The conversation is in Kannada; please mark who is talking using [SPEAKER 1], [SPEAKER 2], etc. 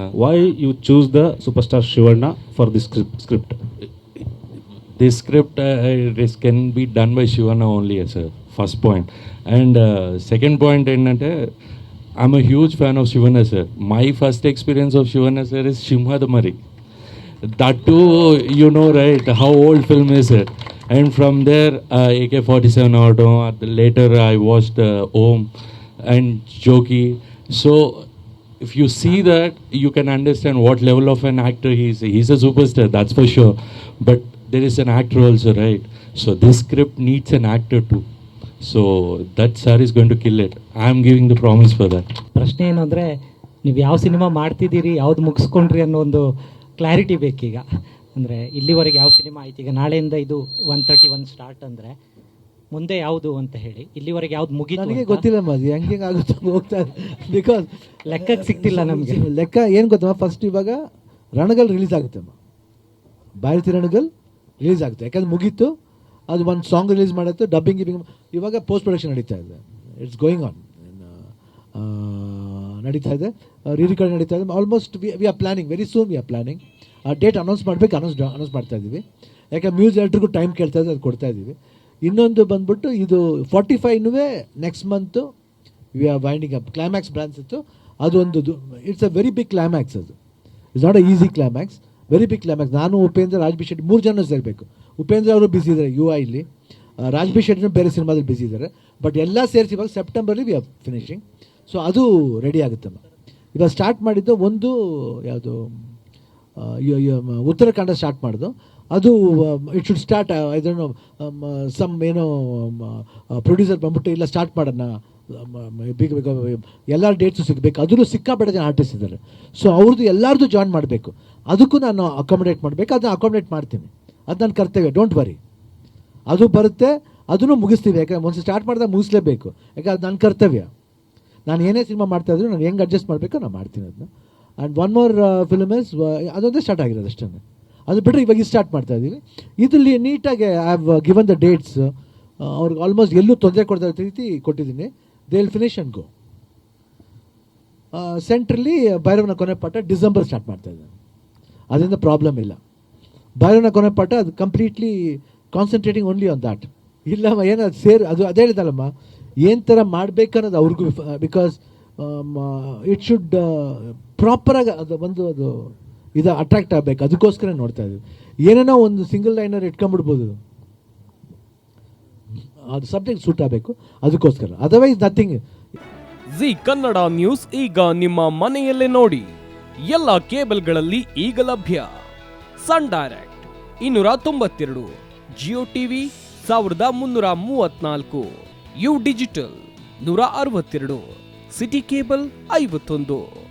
[SPEAKER 1] Why you choose the superstar Shivanna for this script? script?
[SPEAKER 2] this script uh, this can be done by Shivana only as a first point. And uh, second point ఏంటంటే I'm a huge fan of Shivana sir. My first experience of Shivana sir is Shimhadamari. That too, you know, right, how old film is it? And from there, uh, AK-47 Auto, later I watched uh, Om and Joki. So if you see that, you can understand what level of an actor he is. He's a superstar, that's for sure. But there is an actor also, right? So this script needs an actor too. So that sir is going to kill it. I am giving the promise for that.
[SPEAKER 3] ಪ್ರಶ್ನೆ ಏನು ಅಂದರೆ ನೀವು ಯಾವ ಸಿನಿಮಾ ಮಾಡ್ತಿದ್ದೀರಿ ಯಾವ್ದು ಮುಗಿಸ್ಕೊಂಡ್ರಿ ಅನ್ನೋ ಒಂದು ಕ್ಲಾರಿಟಿ ಬೇಕೀಗ ಅಂದರೆ ಇಲ್ಲಿವರೆಗೆ ಯಾವ ಸಿನಿಮಾ ಆಯ್ತು ಈಗ ನಾಳೆಯಿಂದ ಇದು ಒನ್ ತರ್ಟಿ ಒನ್ ಸ್ಟಾರ್ಟ್ ಅಂದರೆ ಮುಂದೆ ಯಾವುದು ಅಂತ ಹೇಳಿ ಇಲ್ಲಿವರೆಗೆ ಯಾವ್ದು ಮುಗಿತು
[SPEAKER 4] ನನಗೆ
[SPEAKER 3] ಗೊತ್ತಿಲ್ಲ
[SPEAKER 4] ಗೊತ್ತಿಲ್ಲಮ್ಮ ಅದು ಹೆಂಗೆ ಆಗುತ್ತೆ ಹೋಗ್ತಾ ಬಿಕಾಸ್
[SPEAKER 3] ಲೆಕ್ಕಕ್ಕೆ ಸಿಗ್ತಿಲ್ಲ ನಮಗೆ.
[SPEAKER 4] ಲೆಕ್ಕ ಏನು ಗೊತ್ತಮ್ಮ ಫಸ್ಟ್ ಇವಾಗ ರಣಗಲ್ ರಿಲೀಸ್ ಆಗುತ್ತಮ್ಮ ಭಾರತಿ ರಣಗಲ್ ರಿಲೀಸ್ ಆಗುತ್ತೆ. ಯಾಕಂದ್ರೆ ಮುಗೀತು ಅದು ಒಂದು ಸಾಂಗ್ ರಿಲೀಸ್ ಮಾಡುತ್ತೆ ಡಬ್ಬಿಂಗ್ ಗಿಬ್ಬಿಂಗ್ ಇವಾಗ ಪೋಸ್ಟ್ ಪ್ರೊಡಕ್ಷನ್ ನಡೀತಾ ಇದೆ. ಇಟ್ಸ್ ಗೋಯಿಂಗ್ ಆನ್ ನಡೀತಾ ಇದೆ. ರೀ ರಿಕಾರ್ಡ್ ನಡೀತಾ ಇದೆ. Almost we we are planning very soon we are planning ಆ ಡೇಟ್ ಅನೌನ್ಸ್ ಮಾಡಬೇಕು ಅನೌನ್ಸ್ ಅನೌನ್ಸ್ ಮಾಡ್ತಾ ಇದ್ದೀವಿ ಯಾಕೆ ಮ್ಯೂಸ್ ಎಲ್ಟ್ರಿಗೂ ಟೈಮ್ ಕೇಳ್ತಾ ಇದೆ ಅದು ಕೊಡ್ತಾ ಇದ್ದೀವಿ ಇನ್ನೊಂದು ಬಂದ್ಬಿಟ್ಟು ಇದು forty ಫೈವ್ನೂ next month we are winding up climax branch ಇತ್ತು. ಅದು ಒಂದು it's a very big climax ಅದು. It's not a easy climax very big climax ನಾನು, ಉಪೇಂದ್ರ ರಾಜ್ಬಿ ಶೆಟ್ಟಿ ಮೂರು ಜನ ಸೇರಬೇಕು. ಉಪೇಂದ್ರ ಅವರು ಬಿಸಿ ಇದ್ದಾರೆ, ಯು ಐ ಇಲ್ಲಿ ರಾಜ್ಬಿ ಶೆಟ್ಟಿನೂ ಬೇರೆ ಸಿನಿಮಾದಲ್ಲಿ ಬಿಸಿ ಇದ್ದಾರೆ. ಬಟ್ ಎಲ್ಲ ಸೇರಿಸಿ ಇವಾಗ ಸೆಪ್ಟೆಂಬರ್ಲಿ ವಿ ಆರ್ ಫಿನಿಶಿಂಗ್ ಸೊ ಅದು ರೆಡಿ ಆಗುತ್ತಮ್ಮ ಇವಾಗ ಸ್ಟಾರ್ಟ್ ಮಾಡಿದ್ದು ಒಂದು, ಯಾವುದು ಉತ್ತರಾಖಂಡ ಸ್ಟಾರ್ಟ್ ಮಾಡೋದು. ಅದು ಇಟ್ ಶುಡ್ ಸ್ಟಾರ್ಟ್ ಇದನ್ನು ಸಮ್ ಏನೋ ಪ್ರೊಡ್ಯೂಸರ್ ಬಂದ್ಬಿಟ್ಟು ಇಲ್ಲ ಸ್ಟಾರ್ಟ್ ಮಾಡೋಣ. ಬೇಗ ಬೇಗ ಎಲ್ಲ ಡೇಟ್ಸು ಸಿಗಬೇಕು. ಅದನ್ನು ಸಿಕ್ಕಾಪಟ್ಟೆ ಜನ ಆರ್ಟಿಸ್ಟ್ ಇದ್ದಾರೆ. ಸೊ ಅವ್ರದ್ದು ಎಲ್ಲರದ್ದು ಜಾಯ್ನ್ ಮಾಡಬೇಕು. ಅದಕ್ಕೂ ನಾನು ಅಕಾಮಿಡೇಟ್ ಮಾಡಬೇಕು. ಅದನ್ನ ಅಕಾಮಿಡೇಟ್ ಮಾಡ್ತೀನಿ. ಅದು ನನ್ನ ಕರ್ತವ್ಯ. ಡೋಂಟ್ ವರಿ ಅದು ಬರುತ್ತೆ. ಅದನ್ನು ಮುಗಿಸ್ತೀವಿ. ಯಾಕಂದ್ರೆ ಒಂದು ಸ್ಟಾರ್ಟ್ ಮಾಡಿದಾಗ ಮುಗಿಸ್ಲೇಬೇಕು. ಯಾಕಂದ್ರೆ ಅದು ನನ್ನ ಕರ್ತವ್ಯ. ನಾನು ಏನೇ ಸಿನಿಮಾ ಮಾಡ್ತಾ ಇದ್ರು ನಾನು ಹೆಂಗೆ ಅಡ್ಜಸ್ಟ್ ಮಾಡಬೇಕು ನಾನು ಮಾಡ್ತೀನಿ ಅದನ್ನ. And one more film is ಅದೊಂದೇ ಸ್ಟಾರ್ಟ್ ಆಗಿರೋದು ಅಷ್ಟೇ. ಅದು ಬಿಟ್ಟರೆ ಇವಾಗ ಸ್ಟಾರ್ಟ್ ಮಾಡ್ತಾ ಇದ್ದೀವಿ ಇದರಲ್ಲಿ ನೀಟಾಗಿ I have given the dates ಅವ್ರಿಗೆ ಆಲ್ಮೋಸ್ಟ್ ಎಲ್ಲೂ ತೊಂದರೆ ಕೊಡ್ತಾ ರೀತಿ ಕೊಟ್ಟಿದ್ದೀನಿ. They will finish and go ಸೆಂಟ್ರಲ್ಲಿ ಭೈರವನ ಕೊನೆ ಪಾಠ ಡಿಸೆಂಬರ್ ಸ್ಟಾರ್ಟ್ ಮಾಡ್ತಾ ಇದ್ದಾನೆ. ಅದರಿಂದ ಪ್ರಾಬ್ಲಮ್ ಇಲ್ಲ. ಭೈರವನ ಕೊನೆ ಪಾಠ ಅದು completely concentrating only on that ಇಲ್ಲಮ್ಮ, ಏನೋ ಅದು ಸೇರ್, ಅದು ಅದೇ ಹೇಳಿದಲ್ಲಮ್ಮ. ಏನು ಥರ ಮಾಡಬೇಕನ್ನೋದು ಅವ್ರಿಗೂ ಬಿಕಾಸ್ ಇಟ್ ಶುಡ್ ಪ್ರಾಪರಾಗಿ ಅದು ಒಂದು ಅದು ಇದು ಅಟ್ರಾಕ್ಟ್ ಆಗಬೇಕು. ಅದಕ್ಕೋಸ್ಕರ ನೋಡ್ತಾ ಇದ್ದೀವಿ. ಏನೇನೋ ಒಂದು ಸಿಂಗಲ್ ಲೈನರ್ ಇಟ್ಕೊಂಡ್ಬಿಡ್ಬೋದು. ಅದು ಸಬ್ಜೆಕ್ಟ್ ಸೂಟ್ ಆಗಬೇಕು. ಅದಕ್ಕೋಸ್ಕರ. Otherwise nothing
[SPEAKER 5] Zee Kannada news ಈಗ ನಿಮ್ಮ ಮನೆಯಲ್ಲೇ ನೋಡಿ. ಎಲ್ಲ ಕೇಬಲ್ಗಳಲ್ಲಿ ಈಗ ಲಭ್ಯ. ಸನ್ ಡೈರೆಕ್ಟ್ ಇನ್ನೂರ ತೊಂಬತ್ತೆರಡು. ಜಿಯೋ ಟಿವಿ ಸಾವಿರದ ಮುನ್ನೂರ ಮೂವತ್ನಾಲ್ಕು. ಯು ಡಿಜಿಟಲ್ ನೂರ ಅರವತ್ತೆರಡು. ಸಿಟಿ ಕೇಬಲ್ ಐವತ್ತೊಂದು.